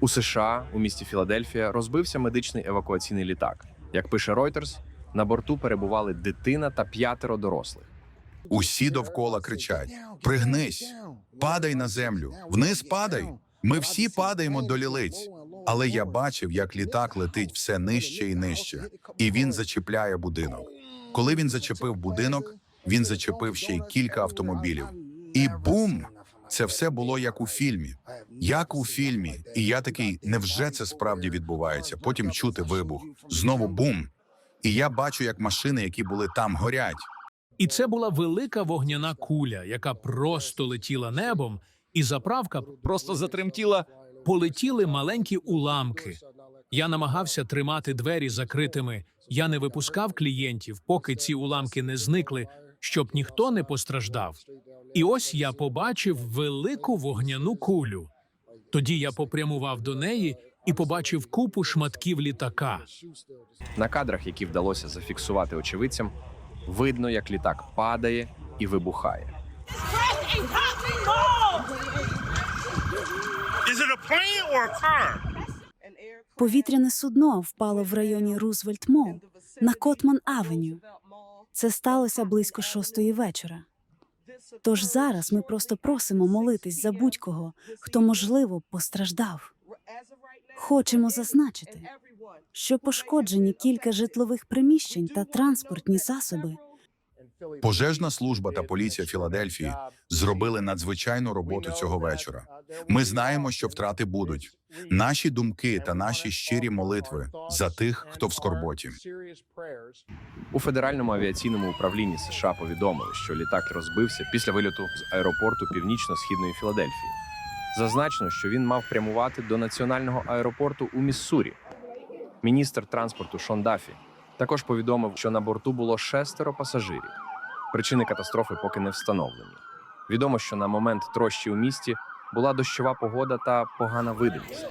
У США у місті Філадельфія розбився медичний евакуаційний літак. Як пише Reuters, на борту перебували дитина та п'ятеро дорослих. Усі довкола кричать: пригнись, падай на землю, вниз падай. Ми всі падаємо до лілиць. Але я бачив, як літак летить все нижче і нижче, і він зачіпляє будинок. Коли він зачепив будинок, він зачепив ще й кілька автомобілів. І бум! Це все було як у фільмі. Як у фільмі. І я такий, невже це справді відбувається? Потім чути вибух. Знову бум. І я бачу, як машини, які були там, горять. І це була велика вогняна куля, яка просто летіла небом, і заправка Просто затремтіла. полетіли маленькі уламки. Я намагався тримати двері закритими. Я не випускав клієнтів, поки ці уламки не зникли, щоб ніхто не постраждав. І ось я побачив велику вогняну кулю. Тоді я попрямував до неї і побачив купу шматків літака. На кадрах, які вдалося зафіксувати очевидцям, видно, як літак падає і вибухає. Повітряне судно впало в районі Рузвельт Мол на Котман Авеню. Це сталося близько шостої вечора. Тож зараз ми просто просимо молитись за будь-кого, хто можливо постраждав. Хочемо зазначити, що пошкоджені кілька житлових приміщень та транспортні засоби. Пожежна служба та поліція Філадельфії зробили надзвичайну роботу цього вечора. Ми знаємо, що втрати будуть. Наші думки та наші щирі молитви за тих, хто в скорботі. У федеральному авіаційному управлінні США повідомили, що літак розбився після вильоту з аеропорту північно-східної Філадельфії. Зазначено, що він мав прямувати до національного аеропорту у Міссурі. Міністр транспорту Шон Дафі також повідомив, що на борту було шестеро пасажирів. Причини катастрофи поки не встановлені. Відомо, що на момент трощі у місті була дощова погода та погана видимість.